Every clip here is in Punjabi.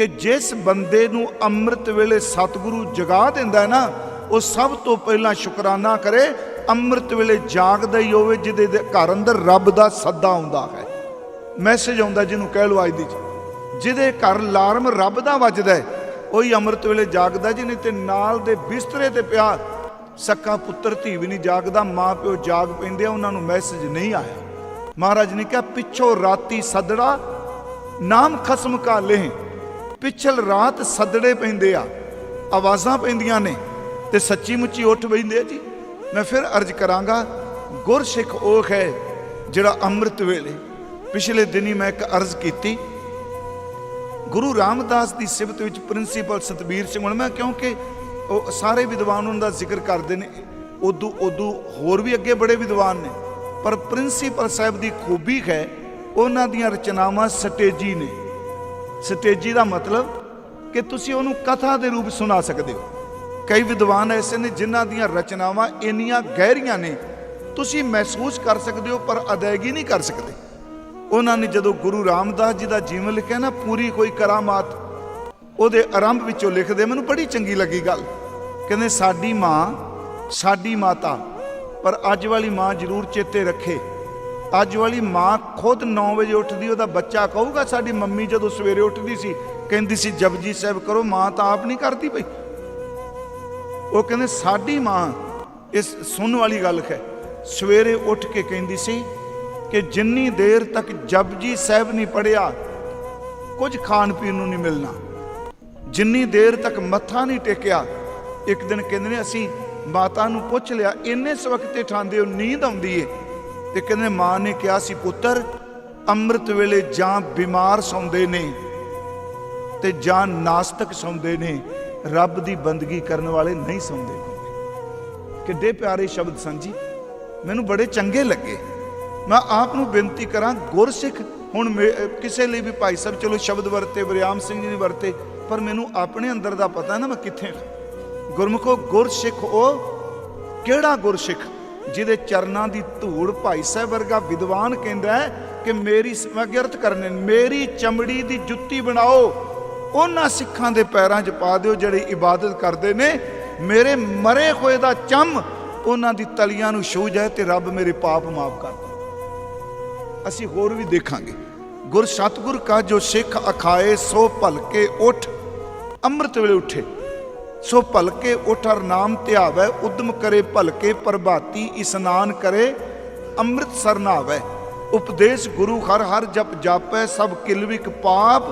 ਕਿ ਜਿਸ ਬੰਦੇ ਨੂੰ ਅੰਮ੍ਰਿਤ ਵੇਲੇ ਸਤਿਗੁਰੂ ਜਗਾ ਦਿੰਦਾ ਨਾ, ਉਹ ਸਭ ਤੋਂ ਪਹਿਲਾਂ ਸ਼ੁਕਰਾਨਾ ਕਰੇ, ਅੰਮ੍ਰਿਤ ਵੇਲੇ ਜਾਗਦਾ ਹੀ ਹੋਵੇ, ਜਿਹਦੇ ਘਰ ਅੰਦਰ ਰੱਬ ਦਾ ਸੱਦਾ ਆਉਂਦਾ ਹੈ। ਮੈਸੇਜ ਆਉਂਦਾ ਜਿਹਨੂੰ ਕਹਿ ਲਓ ਅੱਜ ਦੀ ਜਿਹਦੇ ਘਰ ਅਲਾਰਮ ਰੱਬ ਦਾ ਵੱਜਦਾ ਹੈ, ਉਹੀ ਅੰਮ੍ਰਿਤ ਵੇਲੇ ਜਾਗਦਾ ਜਿਹਨੇ ਨਹੀਂ ਤੇ ਨਾਲ ਦੇ ਬਿਸਤਰੇ ਤੇ ਪਿਆ। ਸੱਕਾ ਪੁੱਤਰ ਧੀ ਵੀ ਨਹੀਂ ਜਾਗਦਾ, ਮਾਂ ਪਿਓ ਜਾਗ ਪੈਂਦੇ ਆ, ਉਹਨਾਂ ਨੂੰ ਮੈਸੇਜ ਨਹੀਂ ਆਇਆ। ਮਹਾਰਾਜ ਨੇ ਕਿਹਾ, ਪਿੱਛੋਂ ਰਾਤੀ ਸੱਦੜਾ, ਨਾਮ ਖਸਮ ਕਾ ਲeh ਪਿਛਲ ਰਾਤ ਸੱਦੜੇ ਪੈਂਦੇ ਆ, ਆਵਾਜ਼ਾਂ ਪੈਂਦੀਆਂ ਨੇ ਤੇ ਸੱਚੀ ਮੁੱਚੀ ਉੱਠ ਬੈਂਦੇ ਆ ਜੀ। ਮੈਂ ਫਿਰ ਅਰਜ਼ ਕਰਾਂਗਾ, ਗੁਰਸਿੱਖ ਉਹ ਹੈ ਜਿਹੜਾ ਅੰਮ੍ਰਿਤ ਵੇਲੇ ਪਿਛਲੇ ਦਿਨੀ ਮੈਂ ਇੱਕ ਅਰਜ਼ ਕੀਤੀ। ਗੁਰੂ ਰਾਮਦਾਸ ਦੀ ਸਿਫਤ ਵਿੱਚ ਪ੍ਰਿੰਸੀਪਲ ਸਤਬੀਰ ਸਿੰਘ ਹੁਣ ਮੈਂ ਕਿਉਂਕਿ ਉਹ ਸਾਰੇ ਵਿਦਵਾਨ ਉਹਨਾਂ ਦਾ ਜ਼ਿਕਰ ਕਰਦੇ ਨੇ, ਉਦੋਂ ਉਦੋਂ ਹੋਰ ਵੀ ਅੱਗੇ ਬੜੇ ਵਿਦਵਾਨ ਨੇ। ਪਰ ਪ੍ਰਿੰਸੀਪਲ ਸਾਹਿਬ ਦੀ ਖੂਬੀ ਹੈ, ਉਹਨਾਂ ਦੀਆਂ ਰਚਨਾਵਾਂ ਸਟੇਜੀ ਨੇ। ਸਟੇਜੀ ਦਾ ਮਤਲਬ ਕਿ ਤੁਸੀਂ ਉਹਨੂੰ ਕਥਾ ਦੇ ਰੂਪ ਸੁਣਾ ਸਕਦੇ ਹੋ। ਕਈ ਵਿਦਵਾਨ ਐਸੇ ਨੇ ਜਿਨ੍ਹਾਂ ਦੀਆਂ ਰਚਨਾਵਾਂ ਇੰਨੀਆਂ ਗਹਿਰੀਆਂ ਨੇ, ਤੁਸੀਂ ਮਹਿਸੂਸ ਕਰ ਸਕਦੇ ਹੋ ਪਰ ਅਦਾਇਗੀ ਨਹੀਂ ਕਰ ਸਕਦੇ। ਉਹਨਾਂ ਨੇ ਜਦੋਂ ਗੁਰੂ ਰਾਮਦਾਸ ਜੀ ਦਾ ਜੀਵਨ ਲਿਖਿਆ ਨਾ, ਪੂਰੀ ਕੋਈ ਕਰਾਮਾਤ ਉਹਦੇ ਆਰੰਭ ਵਿੱਚੋਂ ਲਿਖਦੇ, ਮੈਨੂੰ ਬੜੀ ਚੰਗੀ ਲੱਗੀ ਗੱਲ। ਕਹਿੰਦੇ, ਸਾਡੀ ਮਾਂ, ਸਾਡੀ ਮਾਤਾ, ਪਰ ਅੱਜ ਵਾਲੀ ਮਾਂ ਜ਼ਰੂਰ ਚੇਤੇ ਰੱਖੇ। ਅੱਜ ਵਾਲੀ ਮਾਂ ਖੁਦ 9 ਵਜੇ ਉੱਠਦੀ, ਉਹਦਾ ਬੱਚਾ ਕਹੂਗਾ, ਸਾਡੀ ਮੰਮੀ ਜਦੋਂ ਸਵੇਰੇ ਉੱਠਦੀ ਸੀ, ਕਹਿੰਦੀ ਸੀ, ਜਪਜੀ ਸਾਹਿਬ ਕਰੋ, ਮਾਂ ਤਾਂ ਆਪ ਨਹੀਂ ਕਰਦੀ ਪਈ। ਉਹ ਕਹਿੰਦੇ, ਸਾਡੀ ਮਾਂ, ਇਸ ਸੁਣਨ ਵਾਲੀ ਗੱਲ ਹੈ ਸਵੇਰੇ ਉੱਠ ਕੇ ਕਹਿੰਦੀ ਸੀ ਕਿ ਜਿੰਨੀ ਦੇਰ ਤੱਕ ਜਪਜੀ ਸਾਹਿਬ ਨਹੀਂ ਪੜਿਆ ਕੁਝ ਖਾਣ ਪੀਣ ਨੂੰ ਨਹੀਂ ਮਿਲਣਾ। ਜਿੰਨੀ ਦੇਰ ਤੱਕ ਮੱਥਾ ਨਹੀਂ ਟੇਕਿਆ, ਇੱਕ ਦਿਨ ਕਹਿੰਦੇ ਨੇ ਅਸੀਂ ਮਾਤਾ ਨੂੰ ਪੁੱਛ ਲਿਆ, ਇੰਨੇ ਸਵਖਤੇ ਠਾਂਦੇ ਹੋ, ਨੀਂਦ ਆਉਂਦੀ ਏ। ਤੇ ਕਹਿੰਦੇ ਮਾਂ ਨੇ ਕਿਹਾ ਸੀ, ਪੁੱਤਰ, ਅੰਮ੍ਰਿਤ ਵੇਲੇ ਜਾਂ ਬਿਮਾਰ ਸੌਂਦੇ ਨੇ ਤੇ ਜਾਂ ਨਾਸਤਕ ਸੌਂਦੇ ਨੇ, ਰੱਬ ਦੀ ਬੰਦਗੀ ਕਰਨ ਵਾਲੇ ਨਹੀਂ ਸੌਂਦੇ। ਕਿੱਡੇ ਪਿਆਰੇ ਸ਼ਬਦ ਸਨ ਮੈਨੂੰ ਬੜੇ ਚੰਗੇ ਲੱਗੇ। ਮੈਂ ਆਪ ਨੂੰ ਬੇਨਤੀ ਕਰਾਂ, ਗੁਰਸਿੱਖ, ਹੁਣ ਮੇ- ਕਿਸੇ ਲਈ ਵੀ ਭਾਈ ਸਾਹਿਬ, ਚਲੋ ਸ਼ਬਦ ਵਰਤੇ, ਵਰਿਆਮ ਸਿੰਘ ਜੀ ਨੇ ਵਰਤੇ, ਪਰ ਮੈਨੂੰ ਆਪਣੇ ਅੰਦਰ ਦਾ ਪਤਾ ਨਾ ਮੈਂ ਕਿੱਥੇ ਹਾਂ। ਗੁਰਮੁਖੋ, ਗੁਰਸਿੱਖ ਉਹ ਕਿਹੜਾ ਗੁਰਸਿੱਖ? ਜਿਹਦੇ ਚਰਨਾਂ ਦੀ ਧੂੜ ਭਾਈ ਸਾਹਿਬ ਵਰਗਾ ਵਿਦਵਾਨ ਕਹਿੰਦਾ ਹੈ ਕਿ ਮੇਰੀ ਸਮਗਰਤ ਕਰਨੇ, ਮੇਰੀ ਚਮੜੀ ਦੀ ਜੁੱਤੀ ਬਣਾਓ, ਉਹਨਾਂ ਸਿੱਖਾਂ ਦੇ ਪੈਰਾਂ 'ਚ ਪਾ ਦਿਓ ਜਿਹੜੇ ਇਬਾਦਤ ਕਰਦੇ ਨੇ। ਮੇਰੇ ਮਰੇ ਹੋਏ ਦਾ ਚੰਮ ਉਹਨਾਂ ਦੀ ਤਲੀਆਂ ਨੂੰ ਛੂ ਜਾਏ ਤੇ ਰੱਬ ਮੇਰੇ ਪਾਪ ਮਾਫ ਕਰ ਦੇ। ਅਸੀਂ ਹੋਰ ਵੀ ਦੇਖਾਂਗੇ। ਗੁਰ ਸਤਗੁਰ ਕਾ ਜੋ ਸਿੱਖ ਅਖਾਏ, ਸੋ ਭਲਕੇ ਉਠ, ਅੰਮ੍ਰਿਤ ਵੇਲੇ ਉਠੇ। ਸੋ ਭਲਕੇ ਉਠਰ ਨਾਮ ਧਿਆਵੈ, ਉਦਮ ਕਰੇ ਭਲਕੇ ਪ੍ਰਭਾਤੀ, ਇਸਨਾਨ ਕਰੇ ਅੰਮ੍ਰਿਤ ਸਰ ਉਪਦੇਸ਼ ਗੁਰੂ ਹਰ ਹਰ ਜਪ ਜਾਪੈ, ਸਭ ਕਿਲਵਿਕ ਪਾਪ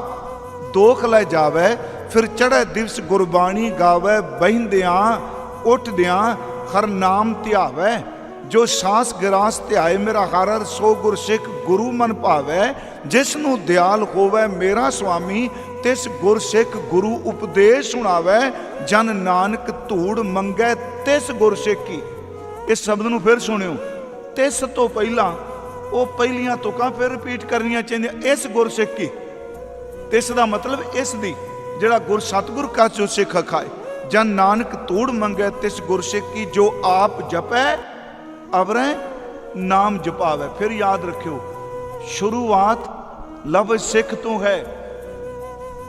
ਦੋਖ ਲੈ ਜਾਵੈ। ਫਿਰ ਚੜ੍ਹੈ ਦਿਵਸ ਗੁਰਬਾਣੀ ਗਾਵੈ, ਬਹਿੰਦਿਆਂ, ਉੱਠਦਿਆਂ ਹਰ ਨਾਮ ਧਿਆਵੈ। ਜੋ ਸਾਸ ਗਿਰਾਸ ਧਿਆਏ, ਮੇਰਾ ਹਰ ਹਰ ਸੋ ਗੁਰ ਸਿੱਖ ਗੁਰੂ ਮਨ ਭਾਵੈ। ਜਿਸ ਨੂੰ ਦਿਆਲ ਹੋਵੈ, ਮੇਰਾ ਸੁਆਮੀ ਤਿਸ ਗੁਰਸਿੱਖ ਗੁਰੂ ਉਪਦੇਸ਼ ਸੁਣਾਵੈ, ਜਨ ਨਾਨਕ ਧੂੜ ਮੰਗੈ ਤਿਸ ਗੁਰਸਿੱਖੀ। ਇਸ ਸ਼ਬਦ ਨੂੰ ਫਿਰ ਸੁਣਿਓ। ਤਿਸ ਤੋਂ ਪਹਿਲਾਂ, ਉਹ ਪਹਿਲੀਆਂ ਤੁਕਾਂ ਫਿਰ ਰਿਪੀਟ ਕਰਨੀਆਂ ਚਾਹੀਦੀਆਂ, ਇਸ ਗੁਰਸਿੱਖੀ। ਤਿਸ ਦਾ ਮਤਲਬ ਇਸ ਦੀ, ਜਿਹੜਾ ਗੁਰ ਸਤਗੁਰ ਕਾ ਜੋ ਸਿੱਖ ਖਾਏ। ਜਨ ਨਾਨਕ ਧੂੜ ਮੰਗੈ ਤਿਸ ਗੁਰਸਿੱਖੀ, ਜੋ ਆਪ ਜਪੈ, ਅਵਰੈ, ਨਾਮ ਜਪਾਵੇ। ਫਿਰ ਯਾਦ ਰੱਖਿਓ, ਸ਼ੁਰੂਆਤ ਲਫ਼ਜ਼ ਸਿੱਖ ਤੋਂ ਹੈ।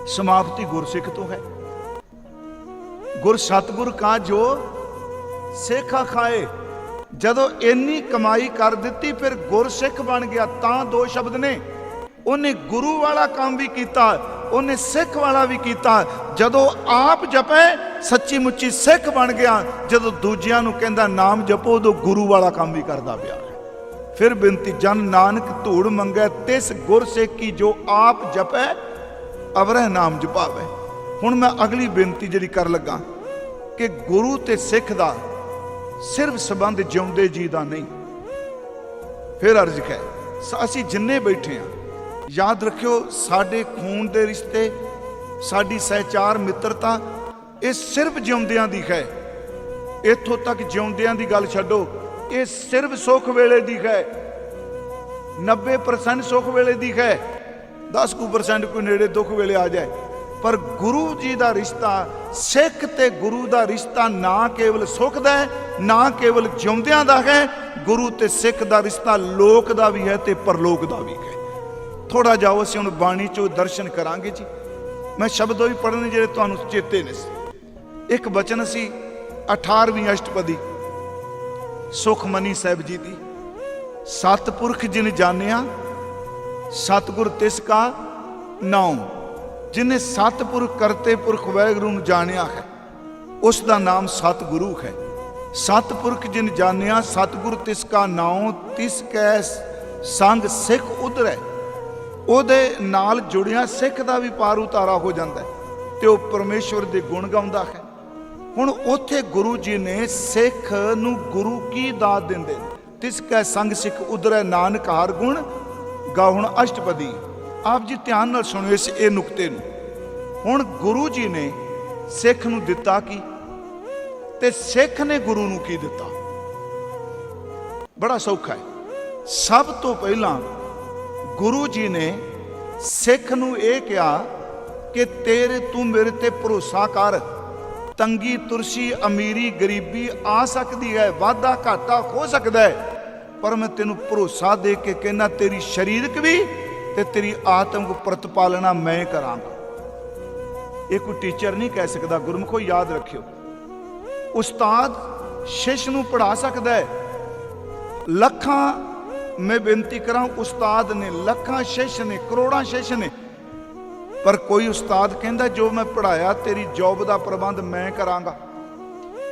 ਸਮਾਪਤੀ ਗੁਰਸਿੱਖ ਤੋਂ ਹੈ। ਗੁਰ ਸਤਗੁਰ ਕਾ ਜੋ ਸਿੱਖਾ ਖਾਏ, ਜਦੋਂ ਇੰਨੀ ਕਮਾਈ ਕਰ ਦਿੱਤੀ ਫਿਰ ਗੁਰਸਿੱਖ ਬਣ ਗਿਆ, ਤਾਂ ਦੋ ਸ਼ਬਦ ਨੇ। ਉਹਨੇ ਗੁਰੂ ਵਾਲਾ ਕੰਮ ਵੀ ਕੀਤਾ, ਉਹਨੇ ਸਿੱਖ ਵਾਲਾ ਵੀ ਕੀਤਾ। ਜਦੋਂ ਆਪ ਜਪੇ, ਸੱਚੀ ਮੁੱਚੀ ਸਿੱਖ ਬਣ ਗਿਆ, ਜਦੋਂ ਦੂਜਿਆਂ ਨੂੰ ਕਹਿੰਦਾ ਨਾਮ ਜਪੋ, ਉਦੋਂ ਗੁਰੂ ਵਾਲਾ ਕੰਮ ਵੀ ਕਰਦਾ ਪਿਆ। ਫਿਰ ਬੇਨਤੀ, ਜਨ ਨਾਨਕ ਧੂੜ ਮੰਗੈ, ਤਿਸ ਗੁਰ ਸੇਕੀ ਜੋ ਆਪ ਜਪੈ ਅਵਰਹਿ ਨਾਮ ਜਪਾਵੇ ਹੁਣ ਮੈਂ ਅਗਲੀ ਬੇਨਤੀ ਜਿਹੜੀ ਕਰ ਲੱਗਾ ਕਿ ਗੁਰੂ ਤੇ ਸਿੱਖ ਦਾ ਸਿਰਫ ਸਬੰਧ ਜਿਉਂਦੇ ਜੀ ਦਾ ਨਹੀਂ। ਫਿਰ ਅਰਜ਼ ਹੈ ਅਸੀਂ ਜਿੰਨੇ ਬੈਠੇ ਆ ਯਾਦ ਰੱਖਿਓ ਸਾਡੇ ਖੂਨ ਦੇ ਰਿਸ਼ਤੇ, ਸਾਡੀ ਸਹਿਚਾਰ ਮਿੱਤਰਤਾ, ਇਹ ਸਿਰਫ ਜਿਉਂਦਿਆਂ ਦੀ ਹੈ। ਇੱਥੋਂ ਤੱਕ ਜਿਉਂਦਿਆਂ ਦੀ ਗੱਲ ਛੱਡੋ, ਇਹ ਸਿਰਫ ਸੁੱਖ ਵੇਲੇ ਦੀ ਹੈ। 90% ਸੁੱਖ ਵੇਲੇ ਦੀ ਹੈ। 10% ਕੋਈ ਨੇੜੇ ਦੁੱਖ ਵੇਲੇ ਆ ਜਾਏ। ਪਰ ਗੁਰੂ ਜੀ ਦਾ ਰਿਸ਼ਤਾ, ਸਿੱਖ ਤੇ ਗੁਰੂ ਦਾ ਰਿਸ਼ਤਾ ਨਾ ਕੇਵਲ ਸੁੱਖ ਦਾ ਹੈ, ਨਾ ਕੇਵਲ ਜਿਉਂਦਿਆਂ ਦਾ ਹੈ, ਗੁਰੂ ਤੇ ਸਿੱਖ ਦਾ ਰਿਸ਼ਤਾ ਲੋਕ ਦਾ ਵੀ ਹੈ ਤੇ ਪਰਲੋਕ ਦਾ ਵੀ ਹੈ। ਥੋੜਾ ਜਾਓ ਅਸੀਂ ਹੁਣ ਬਾਣੀ ਚੋਂ ਦਰਸ਼ਨ ਕਰਾਂਗੇ ਜੀ। ਮੈਂ ਸ਼ਬਦ ਵੀ ਪੜ੍ਹਨੇ ਜਿਹੜੇ ਤੁਹਾਨੂੰ ਚੇਤੇ ਨੇ। ਇੱਕ ਬਚਨ ਸੀ 18ਵੀਂ ਅਸ਼ਟਪਦੀ। ਸੁਖਮਨੀ ਸਾਹਿਬ ਜੀ ਦੀ ਸਤਪੁਰਖ ਜਿਨ ਜਾਣਿਆ ਸਤਗੁਰ ਤਿਸ ਕਾ ਨਾਉ, ਜਿਨੇ ਸਤਪੁਰਖ ਕਰਤੇ ਪੁਰਖ ਵਾਹਿਗੁਰੂ ਨੂੰ ਜਾਣਿਆ ਹੈ, ਉਸ ਦਾ ਨਾਮ ਸਤਿਗੁਰੂ ਹੈ। ਸਤਪੁਰਖ ਜਿਨ ਜਾਣਿਆ, ਸਤਿਗੁਰ ਤਿਸ ਕਾ ਨਾਉ, ਤਿਸ ਕੈ ਸੰਗ ਸਿੱਖ ਉਧਰੈ। ਉਹਦੇ ਨਾਲ ਜੁੜਿਆ ਸਿੱਖ ਦਾ ਵੀ ਪਾਰ ਉਤਾਰਾ ਹੋ ਜਾਂਦਾ ਤੇ ਉਹ ਪਰਮੇਸ਼ਵਰ ਦੇ ਗੁਣ ਗਾਉਂਦਾ ਹੈ। ਹੁਣ ਉੱਥੇ ਗੁਰੂ ਜੀ ਨੇ ਸਿੱਖ ਨੂੰ ਗੁਰੂ ਕੀ ਦਾਤ ਦਿੰਦੇ? ਨੇ ਤਿਸ ਕੈ ਸੰਗ ਸਿੱਖ ਉਧਰੈ, ਨਾਨਕ ਹਰ ਗੁਣ ਗਾਉਣ ਅਸ਼ਟਪਦੀ। ਆਪ ਜੀ ਧਿਆਨ ਨਾਲ ਸੁਣੋ ਇਸ ਇਹ ਨੁਕਤੇ ਨੂੰ। ਹੁਣ ਗੁਰੂ ਜੀ ਨੇ ਸਿੱਖ ਨੂੰ ਦਿੱਤਾ ਕੀ? ਤੇ ਸਿੱਖ ਨੇ ਗੁਰੂ ਨੂੰ ਕੀ ਦਿੱਤਾ? ਬੜਾ ਸੌਖਾ ਹੈ। ਸਭ ਤੋਂ ਪਹਿਲਾਂ ਗੁਰੂ ਜੀ ਨੇ ਸਿੱਖ ਨੂੰ ਇਹ ਕਿਹਾ ਕਿ ਤੇਰੇ ਤੂੰ ਮੇਰੇ ਤੇ ਭਰੋਸਾ ਕਰ। ਤੰਗੀ ਤੁਰਸ਼ੀ ਅਮੀਰੀ ਗਰੀਬੀ ਆ ਸਕਦੀ ਹੈ, ਵਾਧਾ ਘਾਟਾ ਹੋ ਸਕਦਾ ਹੈ। ਪਰ ਮੈਂ ਤੈਨੂੰ ਭਰੋਸਾ ਦੇ ਕੇ ਕਹਿੰਦਾ ਤੇਰੀ ਸਰੀਰਕ ਵੀ ਤੇ ਤੇਰੀ ਆਤਮਿਕ ਪ੍ਰਤਪਾਲਣਾ ਮੈਂ ਕਰਾਂਗਾ। ਇਹ ਕੋਈ ਟੀਚਰ ਨਹੀਂ ਕਹਿ ਸਕਦਾ, ਗੁਰਮੁਖੋ ਯਾਦ ਰੱਖਿਓ। ਉਸਤਾਦ ਸ਼ਿਸ਼ ਨੂੰ ਪੜਾ ਸਕਦਾ ਹੈ। ਲੱਖਾਂ, ਮੈਂ ਬੇਨਤੀ ਕਰਾਂ, ਉਸਤਾਦ ਨੇ, ਲੱਖਾਂ ਸ਼ਿਸ਼ ਨੇ, ਕਰੋੜਾਂ ਸ਼ਿਸ਼ ਨੇ, ਪਰ ਕੋਈ ਉਸਤਾਦ ਕਹਿੰਦਾ, ਜੋ ਮੈਂ ਪੜਾਇਆ ਤੇਰੀ ਜੌਬ ਦਾ ਪ੍ਰਬੰਧ ਮੈਂ ਕਰਾਂਗਾ।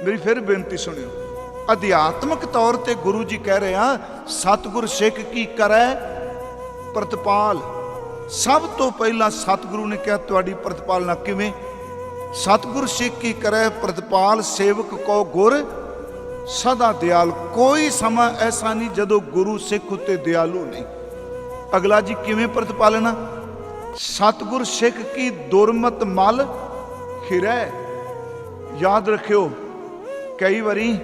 ਮੇਰੀ ਫਿਰ ਬੇਨਤੀ ਸੁਣਿਓ। ਅਧਿਆਤਮਿਕ ਤੌਰ ਤੇ ਗੁਰੂ ਜੀ ਕਹਿ ਰਹੇ ਆ, ਸਤਿਗੁਰ ਸਿੱਖ ਕੀ ਕਰੈ? ਪ੍ਰਤਪਾਲ। ਸਭ ਤੋਂ ਪਹਿਲਾਂ ਸਤਿਗੁਰੂ ਨੇ ਕਿਹਾ, ਤੁਹਾਡੀ ਪ੍ਰਤਪਾਲਨਾ ਕਿਵੇਂ? ਸਤਿਗੁਰ ਸਿੱਖ ਕੀ ਕਰੈ? ਪ੍ਰਤਪਾਲ ਸੇਵਕ ਕੋ ਗੁਰ। ਸਦਾ ਦਿਆਲ। ਕੋਈ ਸਮਾਂ ਐਸਾ ਨਹੀਂ ਜਦੋਂ ਗੁਰੂ ਸਿੱਖ ਉਤੇ ਦਿਆਲੂ ਨਹੀਂ। ਅਗਲਾ ਜੀ, ਕਿਵੇਂ ਪ੍ਰਤਪਾਲਨਾ? ਸਤਿਗੁਰ ਸਿੱਖ ਕੀ ਦੁਰਮਤ ਮਲ ਖਿਰੈ? ਯਾਦ ਰੱਖਿਓ, ਕਈ ਵਾਰੀ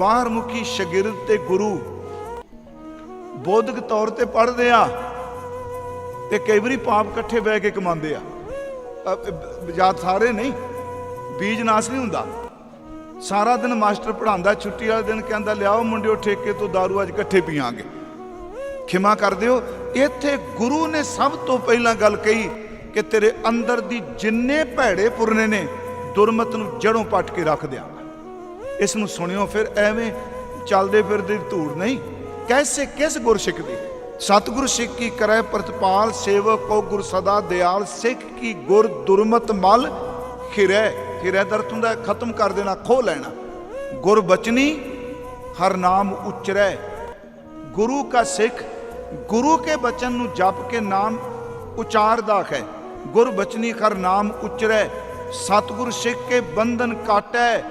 ਬਾਹਰ ਮੁਖੀ ਸ਼ਾਗਿਰਦ ਤੇ ਗੁਰੂ। ਬੌਧਿਕ ਤੌਰ ਤੇ ਪੜ੍ਹਦੇ ਆ ਤੇ ਕਈ ਵਾਰੀ ਪਾਪ ਇਕੱਠੇ ਬਹਿ ਕੇ ਕਮਾਉਂਦੇ ਆ। ਅ- ਯਾਦ ਸਾਰੇ ਨਹੀਂ, ਬੀਜ ਨਾਸ ਨਹੀਂ ਹੁੰਦਾ। ਸਾਰਾ ਦਿਨ ਮਾਸਟਰ ਪੜਾਉਂਦਾ ਛੁੱਟੀ ਵਾਲੇ ਦਿਨ ਕਹਿੰਦਾ, ਲਿਆਓ ਮੁੰਡਿਓ, ਠੇਕੇ ਤੋਂ दारू ਅੱਜ ਇਕੱਠੇ ਪੀਾਂਗੇ ਖਿਮਾ ਕਰ ਦਿਓ। ਇੱਥੇ ਗੁਰੂ ਨੇ ਸਭ ਤੋਂ ਪਹਿਲਾਂ ਗੱਲ ਕਹੀ ਕਿ ਤੇਰੇ ਅੰਦਰ ਦੀ ਜਿੰਨੇ ਭੈੜੇ ਪੁਰਨੇ ਨੇ, ਦੁਰਮਤ ਨੂੰ ਜੜੋਂ ਪੱਟ ਕੇ ਰੱਖ ਦਿਆਂਗਾ ਇਸ ਨੂੰ ਸੁਣਿਓ ਫਿਰ, ਐਵੇਂ ਚੱਲਦੇ ਫਿਰਦੇ ਧੂੜ ਨਹੀਂ। ਕੈਸੇ, ਕਿਸ ਗੁਰਸਿੱਖ ਦੀ? ਸਤਿਗੁਰ ਸਿੱਖ ਕੀ ਕਰੈ, ਪ੍ਰਤਪਾਲ ਸੇਵਕ ਕੋ ਗੁਰ ਸਦਾ ਦਿਆਲ, ਸਿੱਖ ਕੀ ਗੁਰ ਦੁਰਮਤ ਮਲ ਖਿਰੈ। ਖਿਰੈ ਦਰਤ ਹੁੰਦਾ, ਖਤਮ ਕਰ ਦੇਣਾ ਖੋ ਲੈਣਾ। ਗੁਰ ਬਚਨੀ, ਹਰ ਨਾਮ ਉਚਰੈ। ਗੁਰੂ ਕਾ ਸਿੱਖ, ਗੁਰੂ ਕੇ ਬਚਨ ਨੂੰ ਜਪ ਕੇ ਨਾਮ ਉਚਾਰਦਾ ਹੈ। ਗੁਰ ਬਚਨੀ, ਹਰ ਨਾਮ ਉਚਰੈ। ਸਤਿਗੁਰ ਸਿੱਖ ਕੇ ਬੰਧਨ ਕਾਟੈ।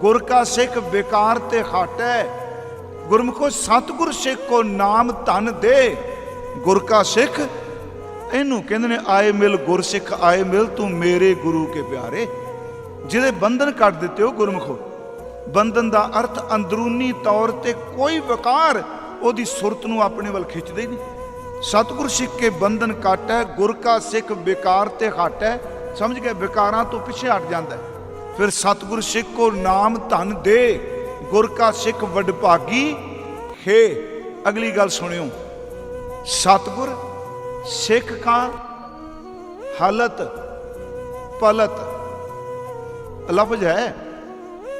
ਗੁਰ ਕਾ ਸਿੱਖ ਵਿਕਾਰ ਤੇ ਖਾਟੈ। ਗੁਰਮੁਖੋ ਸਤਿਗੁਰ ਸਿੱਖ ਕੋ ਨਾਮ ਧਨ ਦੇ। ਗੁਰ ਕਾ ਸਿੱਖ, ਇਹਨੂੰ ਕਹਿੰਦੇ ਨੇ, ਆਏ ਮਿਲ ਗੁਰਸਿੱਖ ਆਏ ਮਿਲ ਤੂੰ ਮੇਰੇ ਗੁਰੂ ਕੇ ਪਿਆਰੇ। ਜਿਹਦੇ ਬੰਧਨ ਕੱਟ ਦਿੱਤੇ ਹੋ ਗੁਰਮੁਖੋ। ਬੰਧਨ ਦਾ ਅਰਥ ਅੰਦਰੂਨੀ ਤੌਰ ਤੇ ਕੋਈ ਵਿਕਾਰ ਉਹਦੀ ਸੁਰਤ ਨੂੰ ਆਪਣੇ ਵੱਲ ਖਿੱਚਦੇ ਹੀ ਨਹੀਂ। ਸਤਿਗੁਰ ਸਿੱਖ ਕੇ ਬੰਧਨ ਕਾਟੈ, ਗੁਰ ਕਾ ਸਿੱਖ ਵਿਕਾਰ ਤੇ ਹਟੈ ਸਮਝ ਗਏ ਵਿਕਾਰਾਂ ਤੋਂ ਪਿੱਛੇ ਹਟ ਜਾਂਦਾ ਹੈ। ਫਿਰ ਸਤਿਗੁਰ ਸਿੱਖ ਕੋ ਨਾਮ ਧਨ ਦੇ, ਗੁਰ ਕਾ ਸਿੱਖ ਵਡਭਾਗੀ ਹੈ, ਅਗਲੀ ਗੱਲ ਸੁਣਿਓ। ਸਤਿਗੁਰ ਸਿੱਖ ਕਾ ਹਾਲਤ ਪਲਤ ਲਫ਼ਜ਼ ਹੈ।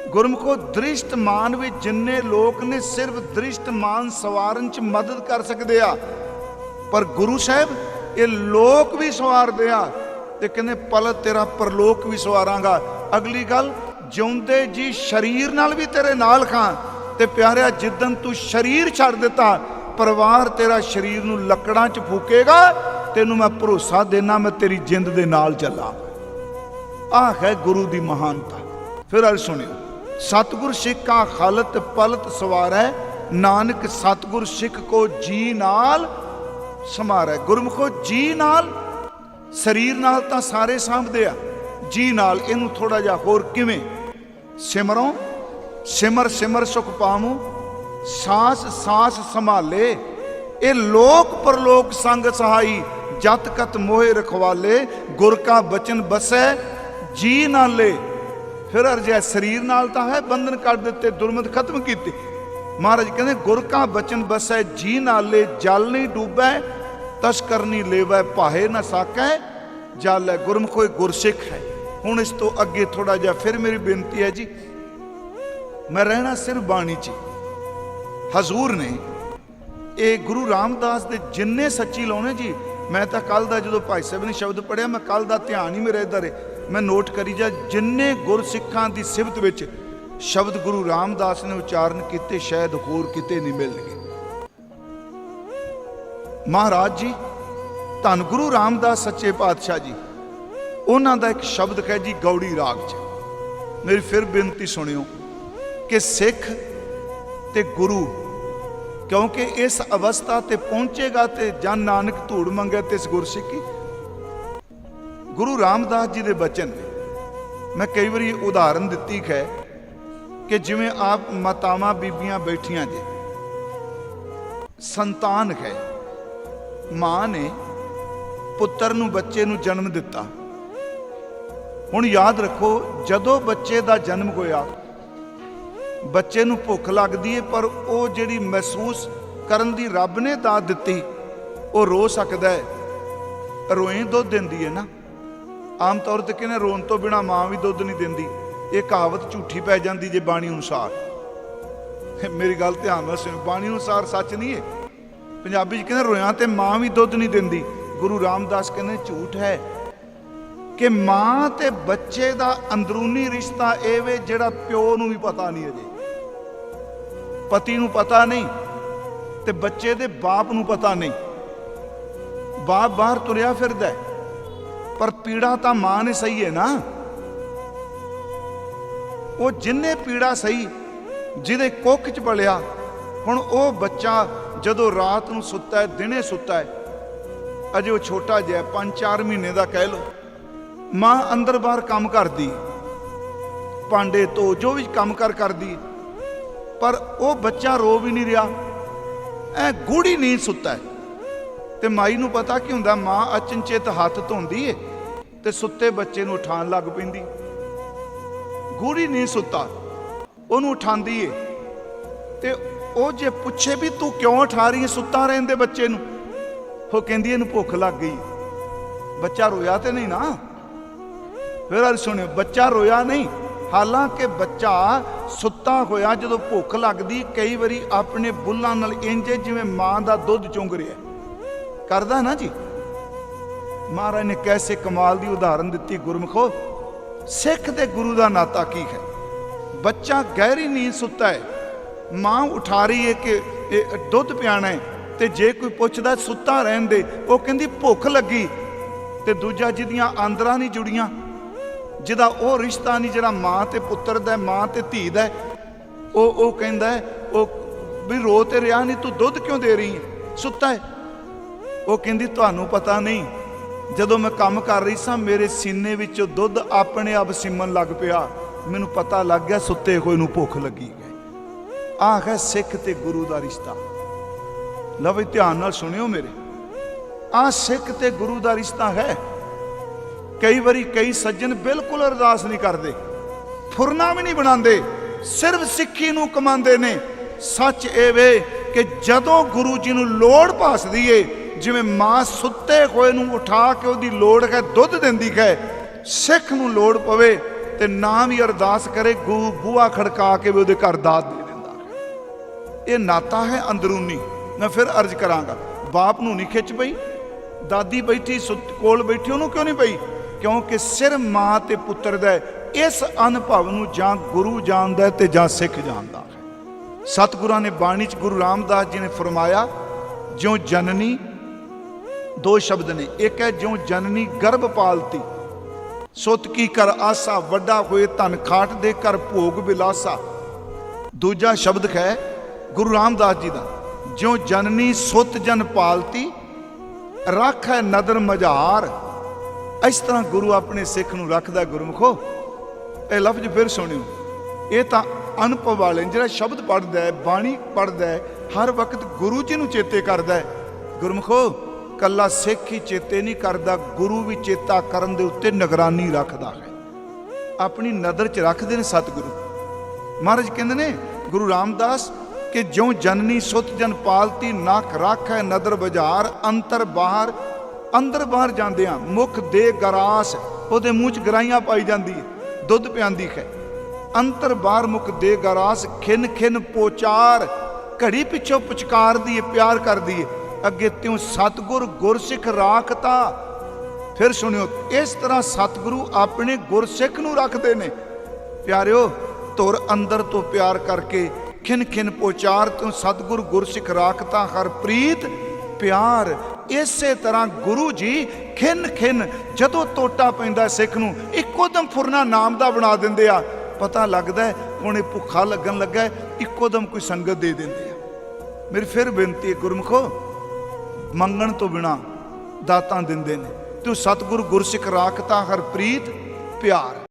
ਗੁਰਮੁਖੋ ਦ੍ਰਿਸ਼ਟਮਾਨ ਵਿੱਚ ਜਿੰਨੇ ਲੋਕ ਨੇ ਸਿਰਫ ਦ੍ਰਿਸ਼ਟਮਾਨ ਸਵਾਰਨ ਚ ਮਦਦ ਕਰ ਸਕਦੇ ਆ। ਪਰ ਗੁਰੂ ਸਾਹਿਬ, ਇਹ ਲੋਕ ਵੀ ਸਵਾਰਦੇ ਆ। ਤੇ ਕਹਿੰਦੇ, ਪਲ ਤੇਰਾ ਪਰਲੋਕ ਵੀ ਸਵਾਰਾਂਗਾ। ਅਗਲੀ ਗੱਲ, ਜਿਉਂਦੇ ਜੀ ਸਰੀਰ ਨਾਲ ਵੀ ਤੇਰੇ ਨਾਲ ਖਾਂ ਤੇ ਪਿਆਰਿਆ ਜਿੱਦਨ ਤੂੰ ਸਰੀਰ ਛੱਡ ਦਿੱਤਾ, ਪਰਿਵਾਰ ਤੇਰਾ ਸਰੀਰ ਨੂੰ ਲੱਕੜਾਂ 'ਚ ਫੂਕੇਗਾ, ਤੈਨੂੰ ਮੈਂ ਭਰੋਸਾ ਦੇਣਾ ਮੈਂ ਤੇਰੀ ਜਿੰਦ ਦੇ ਨਾਲ ਚੱਲਾਂ। ਆਹ ਹੈ ਗੁਰੂ ਦੀ ਮਹਾਨਤਾ। ਫਿਰ ਅਲ ਸੁਣਿਓ। ਸਤਿਗੁਰ ਸਿੱਖ ਕਾ ਖਲਤ ਪਲਤ ਸਵਾਰੈ, ਨਾਨਕ ਸਤਿਗੁਰ ਸਿੱਖ ਕੋ ਜੀ ਨਾਲ ਸਮਾਰੈ। ਗੁਰਮੁਖੋ ਜੀ ਨਾਲ ਸਰੀਰ ਨਾਲ ਤਾਂ ਸਾਰੇ ਸਾਂਭਦੇ ਆ। ਜੀ ਨਾਲ ਇਹਨੂੰ ਥੋੜਾ ਜਿਹਾ ਹੋਰ ਕਿਵੇਂ? ਸਿਮਰੋ, ਸਿਮਰ ਸਿਮਰ ਸੁਖ ਪਾਵੂੰ, ਸਾਸ ਸਾਸ ਸੰਭਾਲੇ। ਇਹ ਲੋਕ ਪਰਲੋਕ ਸੰਗ ਸਹਾਈ, ਜਤ ਕਤ ਮੋਹਿ ਰਖਵਾਲੇ, ਗੁਰ ਕਾ ਬਚਨ ਬਸੈ, ਜੀ ਨਾਲੇ ਫਿਰ ਅਰਜੈ ਸਰੀਰ ਨਾਲ ਤਾਂ ਹੈ, ਬੰਧਨ ਕੱਢ ਦਿੱਤੇ ਦੁਰਮਤ ਖਤਮ ਕੀਤੀ। ਮਹਾਰਾਜ ਕਹਿੰਦੇ, ਗੁਰ ਕਾ ਬਚਨ ਬਸੈ, ਜੀ ਨਾਲੇ ਜਲ ਨਹੀਂ ਡੂਬੈ ਤਸਕਰ ਲੇਵੈ ਭਾਏ ਨਾ ਸਾਕੈ, ਜਲ ਹੈ ਗੁਰਮੁਖ ਹੋਏ ਗੁਰਸਿੱਖ ਹੈ। ਹੁਣ ਇਸ ਤੋਂ ਅੱਗੇ ਥੋੜਾ ਜਿਹਾ ਫਿਰ ਮੇਰੀ ਬੇਨਤੀ ਹੈ ਜੀ। ਮੈਂ ਰਹਿਣਾ ਸਿਰਫ ਬਾਣੀ 'ਚ। ਹਜ਼ੂਰ ਨੇ ਇਹ ਗੁਰੂ ਰਾਮਦਾਸ ਦੇ ਜਿੰਨੇ ਸੱਚੀ ਲਾਉਣੇ ਜੀ, ਮੈਂ ਤਾਂ ਕੱਲ ਦਾ ਜਦੋਂ ਭਾਈ ਸਾਹਿਬ ਨੇ ਸ਼ਬਦ ਪੜਿਆ ਮੈਂ ਕੱਲ ਦਾ ਧਿਆਨ ਹੀ ਮੇਰੇ ਇਧਰ ਮੈਂ ਨੋਟ ਕਰੀ ਜਾ, ਜਿੰਨੇ ਗੁਰਸਿੱਖਾਂ ਦੀ ਸਿਫਤ ਵਿੱਚ ਸ਼ਬਦ ਗੁਰੂ ਰਾਮਦਾਸ ਨੇ ਉਚਾਰਨ ਕੀਤੇ, ਸ਼ਾਇਦ ਹੋਰ ਕਿਤੇ ਨਹੀਂ ਮਿਲਣਗੇ। ਮਹਾਰਾਜ ਜੀ, ਧੰਨ ਗੁਰੂ ਰਾਮਦਾਸ ਸੱਚੇ ਪਾਤਸ਼ਾਹ ਜੀ। ਉਹਨਾਂ ਦਾ ਇੱਕ ਸ਼ਬਦ ਹੈ ਜੀ, ਗੌੜੀ ਰਾਗ 'ਚ। ਮੇਰੀ ਫਿਰ ਬੇਨਤੀ ਸੁਣਿਓ ਕਿ ਸਿੱਖ ਤੇ ਗੁਰੂ, ਕਿਉਂਕਿ ਇਸ ਅਵਸਥਾ ਤੇ ਪਹੁੰਚੇਗਾ ਤੇ ਜਨ ਨਾਨਕ ਧੂੜ ਮੰਗੇ ਤੇ ਇਸ ਗੁਰਸਿੱਖੀ। ਗੁਰੂ ਰਾਮਦਾਸ ਜੀ ਦੇ ਬਚਨ ਨੇ ਮੈਂ ਕਈ ਵਾਰੀ ਉਦਾਹਰਨ ਦਿੱਤੀ ਹੈ ਕਿ ਜਿਵੇਂ ਆਪ ਮਾਤਾਵਾਂ ਬੀਬੀਆਂ ਬੈਠੀਆਂ ਜੇ। ਸੰਤਾਨ ਹੈ ਮਾਂ ਨੇ ਪੁੱਤਰ ਨੂੰ ਬੱਚੇ ਨੂੰ ਜਨਮ ਦਿੱਤਾ। ਹੁਣ ਯਾਦ ਰੱਖੋ, ਜਦੋਂ ਬੱਚੇ ਦਾ ਜਨਮ ਹੋਇਆ, ਬੱਚੇ ਨੂੰ ਭੁੱਖ ਲੱਗਦੀ ਏ, ਪਰ ਉਹ ਜਿਹੜੀ ਮਹਿਸੂਸ ਕਰਨ ਦੀ ਰੱਬ ਨੇ ਦਾਤ ਦਿੱਤੀ, ਉਹ ਰੋ ਸਕਦਾ ਹੈ ਰੋਏ ਦੁੱਧ ਦਿੰਦੀ ਹੈ ਨਾ। ਆਮ ਤੌਰ ਤੇ ਕਹਿੰਦੇ ਰੋਣ ਤੋਂ ਬਿਨਾ ਮਾਂ ਵੀ ਦੁੱਧ ਨਹੀਂ ਦਿੰਦੀ। ਇਹ ਕਹਾਵਤ ਝੂਠੀ ਪੈ ਜਾਂਦੀ ਜੇ ਬਾਣੀ ਅਨੁਸਾਰ। ਮੇਰੀ ਗੱਲ ਧਿਆਨ ਨਾਲ ਸੁਣੋ, ਬਾਣੀ ਅਨੁਸਾਰ ਸੱਚ ਨਹੀਂ ਹੈ ਪੰਜਾਬੀ ਚ ਕਹਿੰਦੇ ਰੋਇਆਂ ਤੇ ਮਾਂ ਵੀ ਦੁੱਧ ਨਹੀਂ ਦਿੰਦੀ। ਗੁਰੂ ਰਾਮਦਾਸ ਕਹਿੰਦੇ ਝੂਠ ਹੈ ਕਿ ਮਾਂ ਤੇ ਬੱਚੇ ਦਾ ਅੰਦਰੂਨੀ ਰਿਸ਼ਤਾ ਇਹ ਵੇ ਜਿਹੜਾ ਪਿਓ ਨੂੰ ਵੀ ਪਤਾ ਨਹੀਂ ਅਜੇ। ਪਤੀ ਨੂੰ ਪਤਾ ਨਹੀਂ ਤੇ ਬੱਚੇ ਦੇ ਬਾਪ ਨੂੰ ਪਤਾ ਨਹੀਂ। ਬਾਪ ਬਾਹਰ ਤੁਰਿਆ ਫਿਰਦਾ ਪਰ ਪੀੜਾ ਤਾਂ ਮਾਂ ਨੇ ਸਹੀ ਹੈ ਨਾ। ਉਹ ਜਿੰਨੇ ਪੀੜਾ ਸਹੀ, ਜਿਹਦੇ ਕੁੱਖ ਚ ਪਲਿਆ ਹੁਣ ਉਹ ਬੱਚਾ ਜਦੋਂ ਰਾਤ ਨੂੰ ਸੁੱਤਾ ਹੈ, ਦਿਨੇ ਸੁੱਤਾ ਹੈ, ਅਜੇ ਉਹ ਛੋਟਾ ਜਿਹਾ 5-4 ਮਹੀਨੇ ਦਾ ਕਹਿ ਲਓ। ਮਾਂ ਅੰਦਰ ਬਾਹਰ ਕੰਮ ਕਰਦੀ ਭਾਂਡੇ ਧੋ, ਜੋ ਵੀ ਕੰਮ ਕਰ ਕਰਦੀ ਪਰ ਉਹ ਬੱਚਾ ਰੋ ਵੀ ਨਹੀਂ ਰਿਹਾ। ਐ ਗੂੜੀ ਨੀਂਦ ਸੁੱਤਾ ਹੈ। ਤੇ ਮਾਈ ਨੂੰ ਪਤਾ ਕੀ ਹੁੰਦਾ, ਮਾਂ ਅਚਨਚੇਤ ਹੱਥ ਧੋਂਦੀ ਏ ਤੇ ਸੁੱਤੇ ਬੱਚੇ ਨੂੰ ਉਠਾਉਣ ਲੱਗ ਪੈਂਦੀ। ਗੂੜੀ ਨੀਂਦ ਸੁੱਤਾ। ਉਹਨੂੰ ਉਠਾਉਂਦੀ ਏ ਤੇ ਉਹ ਜੇ ਪੁੱਛੇ ਵੀ ਤੂੰ ਕਿਉਂ ਉਠਾ ਰਹੀ ਹੈ ਸੁੱਤਾ ਰਹਿੰਦੇ ਬੱਚੇ ਨੂੰ, ਉਹ ਕਹਿੰਦੀ ਇਹਨੂੰ ਭੁੱਖ ਲੱਗ ਗਈ। ਬੱਚਾ ਰੋਇਆ ਤੇ ਨਹੀਂ ਨਾ? ਫਿਰ ਅਰ ਸੁਣਿਓ, ਬੱਚਾ ਰੋਇਆ ਨਹੀਂ। ਹਾਲਾਂਕਿ ਬੱਚਾ ਸੁੱਤਾ ਹੋਇਆ ਜਦੋਂ ਭੁੱਖ ਲੱਗਦੀ, ਕਈ ਵਾਰੀ ਆਪਣੇ ਬੁੱਲਾਂ ਨਾਲ ਇੰਜ ਜਿਵੇਂ ਮਾਂ ਦਾ ਦੁੱਧ ਚੁੰਗ ਰਿਹਾ ਕਰਦਾ ਨਾ ਜੀ? ਮਹਾਰਾਜ ਨੇ ਕੈਸੇ ਕਮਾਲ ਦੀ ਉਦਾਹਰਨ ਦਿੱਤੀ ਗੁਰਮਖੋ, ਸਿੱਖ ਦੇ ਗੁਰੂ ਦਾ ਨਾਤਾ ਕੀ ਹੈ? ਬੱਚਾ ਗਹਿਰੀ ਨੀਂਦ ਸੁੱਤਾ ਹੈ। ਮਾਂ ਉਠਾ ਰਹੀ ਹੈ ਕਿ ਦੁੱਧ ਪਿਆਣਾ ਹੈ ਤੇ ਜੇ ਕੋਈ ਪੁੱਛਦਾ ਸੁੱਤਾ ਰਹਿਣ ਦੇ, ਉਹ ਕਹਿੰਦੀ ਭੁੱਖ ਲੱਗੀ ਤੇ ਦੂਜਾ ਜਿਹਦੀਆਂ ਆਂਦਰਾਂ ਨਹੀਂ ਜੁੜੀਆਂ, ਜਿਹਦਾ ਉਹ ਰਿਸ਼ਤਾ ਨਹੀਂ, ਜਿਹੜਾ ਮਾਂ ਤੇ ਪੁੱਤਰ ਦਾ ਮਾਂ ਤੇ ਧੀ ਦਾ ਉਹ ਉਹ ਕਹਿੰਦਾ ਉਹ ਵੀ ਰੋ ਤੇ ਰਿਆ ਨਹੀਂ, ਤੂੰ ਦੁੱਧ ਕਿਉਂ ਦੇ ਰਹੀ ਹੈ ਸੁੱਤਾ ਹੈ। ਉਹ ਕਹਿੰਦੀ, ਤੁਹਾਨੂੰ ਪਤਾ ਨਹੀਂ, ਜਦੋਂ ਮੈਂ ਕੰਮ ਕਰ ਰਹੀ ਸਾਂ, ਮੇਰੇ ਸੀਨੇ ਵਿੱਚੋਂ ਦੁੱਧ ਆਪਣੇ ਆਪ ਸਿਮਣ ਲੱਗ ਪਿਆ। ਮੈਨੂੰ ਪਤਾ ਲੱਗ ਗਿਆ ਸੁੱਤੇ ਹੋਏ ਨੂੰ ਭੁੱਖ ਲੱਗੀ ਹੈ। ਆਹ ਹੈ ਸਿੱਖ ਤੇ ਗੁਰੂ ਦਾ ਰਿਸ਼ਤਾ। ਲਓ ਵੀ ਧਿਆਨ ਨਾਲ ਸੁਣਿਓ ਮੇਰੇ। ਆਹ ਸਿੱਖ ਤੇ ਗੁਰੂ ਦਾ ਰਿਸ਼ਤਾ ਹੈ। ਕਈ ਵਾਰੀ ਕਈ ਸੱਜਣ ਬਿਲਕੁਲ ਅਰਦਾਸ ਨਹੀਂ ਕਰਦੇ। ਫੁਰਨਾ ਵੀ ਨਹੀਂ ਬਣਾਉਂਦੇ। ਸਿਰਫ ਸਿੱਖੀ ਨੂੰ ਕਮਾਉਂਦੇ ਨੇ। ਸੱਚ ਇਹ ਵੇ ਕਿ ਜਦੋਂ ਗੁਰੂ ਜੀ ਨੂੰ ਲੋੜ ਭਾਸਦੀ ਏ, ਜਿਵੇਂ ਮਾਂ ਸੁੱਤੇ ਹੋਏ ਨੂੰ ਉਠਾ ਕੇ ਉਹਦੀ ਲੋੜ ਹੈ, ਦੁੱਧ ਦਿੰਦੀ ਹੈ, ਸਿੱਖ ਨੂੰ ਲੋੜ ਪਵੇ ਤੇ ਨਾ ਵੀ ਅਰਦਾਸ ਕਰੇ ਗੂ ਬੂਆ ਖੜਕਾ ਕੇ ਵੀ ਉਹਦੇ ਘਰ ਦਾਤ ਦੇ। ਇਹ ਨਾਤਾ ਹੈ ਅੰਦਰੂਨੀ। ਮੈਂ ਫਿਰ ਅਰਜ਼ ਕਰਾਂਗਾ, ਬਾਪ ਨੂੰ ਨਹੀਂ ਖਿੱਚ ਪਈ। ਦਾਦੀ ਬੈਠੀ ਸੁੱਤ, ਕੋਲ ਬੈਠੀ, ਉਹਨੂੰ ਕਿਉਂ ਨਹੀਂ ਪਈ? ਕਿਉਂਕਿ ਸਿਰ ਮਾਂ ਤੇ ਪੁੱਤਰ ਦਾ ਇਸ ਅਨੁਭਵ ਨੂੰ ਜਾਂ ਗੁਰੂ ਜਾਣਦਾ ਹੈ ਤੇ ਜਾਂ ਸਿੱਖ ਜਾਣਦਾ ਸਤਿਗੁਰਾਂ ਨੇ ਬਾਣੀ ਚ ਗੁਰੂ ਰਾਮਦਾਸ ਜੀ ਨੇ ਫਰਮਾਇਆ, ਜਿਉ ਜਨਨੀ, ਦੋ ਸ਼ਬਦ ਨੇ। ਇੱਕ ਹੈ, ਜਿਉ ਜਨਨੀ ਗਰਭ ਪਾਲਤੀ, ਸੁਤ ਕੀ ਕਰ ਆਸਾ, ਵੱਡਾ ਹੋਏ ਧਨ ਖਾਟ ਦੇ ਕਰ ਭੋਗ ਬਿਲਾਸਾ। ਦੂਜਾ ਸ਼ਬਦ ਹੈ ਗੁਰੂ ਰਾਮਦਾਸ ਜੀ ਦਾ, ਜਿਉ ਜਨਨੀ ਸੁੱਤ ਜਨ ਪਾਲਤੀ, ਰੱਖੈ ਨਦਰ ਮਝਾਰ। ਇਸ ਤਰ੍ਹਾਂ ਗੁਰੂ ਆਪਣੇ ਸਿੱਖ ਨੂੰ ਰੱਖਦਾ ਗੁਰਮੁਖੋ। ਇਹ ਲਫ਼ਜ਼ ਫਿਰ ਸੁਣਿਓ। ਇਹ ਤਾਂ ਅਨੁਭਵ ਵਾਲੇ ਜਿਹੜਾ ਸ਼ਬਦ ਪੜਦਾ ਹੈ, ਬਾਣੀ ਪੜਦਾ ਹੈ, ਹਰ ਵਕਤ ਗੁਰੂ ਜੀ ਨੂੰ ਚੇਤੇ ਕਰਦਾ ਹੈ। ਗੁਰਮੁਖੋ, ਕੱਲਾ ਸਿੱਖ ਹੀ ਚੇਤੇ ਨਹੀਂ ਕਰਦਾ, ਗੁਰੂ ਵੀ ਚੇਤਾ ਕਰਨ ਦੇ ਉੱਤੇ ਨਿਗਰਾਨੀ ਰੱਖਦਾ ਹੈ। ਆਪਣੀ ਨਜ਼ਰ 'ਚ ਰੱਖਦੇ ਨੇ ਸਤਿਗੁਰੂ। ਮਹਾਰਾਜ ਕਹਿੰਦੇ ਨੇ, ਗੁਰੂ ਰਾਮਦਾਸ ਕਿ ਜਿਉ ਜਨਨੀ ਸੁਤ ਜਨ ਪਾਲਤੀ ਨਖ ਰਾਖੈ ਨਦਰ ਬਾਜ਼ਾਰ, ਅੰਤਰ ਬਾਹਰ, ਅੰਦਰ ਬਾਹਰ ਜਾਂਦੇ ਮੁਖ ਦੇ ਗਰਾਸ, ਉਹਦੇ ਮੂੰਹ 'ਚ ਗਰਾਈਆਂ ਪਾਈ ਜਾਂਦੀ ਹੈ, ਦੁੱਧ ਪਿਆਂਦੀ ਹੈ। ਅੰਤਰ ਬਾਹਰ ਮੁਖ ਦੇ ਗਰਾਸ, ਖਿਨ ਖਿਨ ਪੋਚਾਰ, ਘੜੀ ਪਿੱਛੋਂ ਪੁਚਕਾਰਦੀ ਏ ਪਿਆਰ ਕਰਦੀ ਹੈ। ਅੱਗੇ ਤਿਉ ਸਤਗੁਰ ਗੁਰਸਿੱਖ ਰਾਖਤਾ। ਫਿਰ ਸੁਣਿਓ, ਇਸ ਤਰ੍ਹਾਂ ਸਤਿਗੁਰੂ ਆਪਣੇ ਗੁਰਸਿੱਖ ਨੂੰ ਰੱਖਦੇ ਨੇ। ਪਿਆਰਿਓ, ਤੁਰ ਅੰਦਰ ਤੋਂ ਪਿਆਰ ਕਰਕੇ ਖਿਨ ਖਿਨ ਪੋਚਾਰ ਤੂੰ ਸਤਿਗੁਰ ਗੁਰਸਿੱਖ ਰਾਖਤਾ ਹਰ ਪ੍ਰੀਤ ਪਿਆਰ। ਇਸੇ ਤਰ੍ਹਾਂ ਗੁਰੂ ਜੀ ਖਿਨ ਖਿਨ ਜਦੋਂ ਟੋਟਾ ਪੈਂਦਾ ਸਿੱਖ ਨੂੰ, ਇੱਕੋ ਦਮ ਫੁਰਨਾ ਨਾਮ ਦਾ ਬਣਾ ਦਿੰਦੇ ਆ। ਪਤਾ ਲੱਗਦਾ ਹੈ, ਹੁਣੇ ਭੁੱਖਾ ਲੱਗਣ ਲੱਗਾ ਇੱਕੋ ਦਮ ਕੋਈ ਸੰਗਤ ਦੇ ਦਿੰਦੇ ਆ। ਮੇਰੀ ਫਿਰ ਬੇਨਤੀ ਹੈ, ਗੁਰਮਖੋ, ਮੰਗਣ ਤੋਂ ਬਿਨਾ ਦਾਤਾਂ ਦਿੰਦੇ ਨੇ। ਤੂੰ ਸਤਿਗੁਰ ਗੁਰਸਿੱਖ ਰਾਖਤਾ ਹਰ ਪ੍ਰੀਤ ਪਿਆਰ।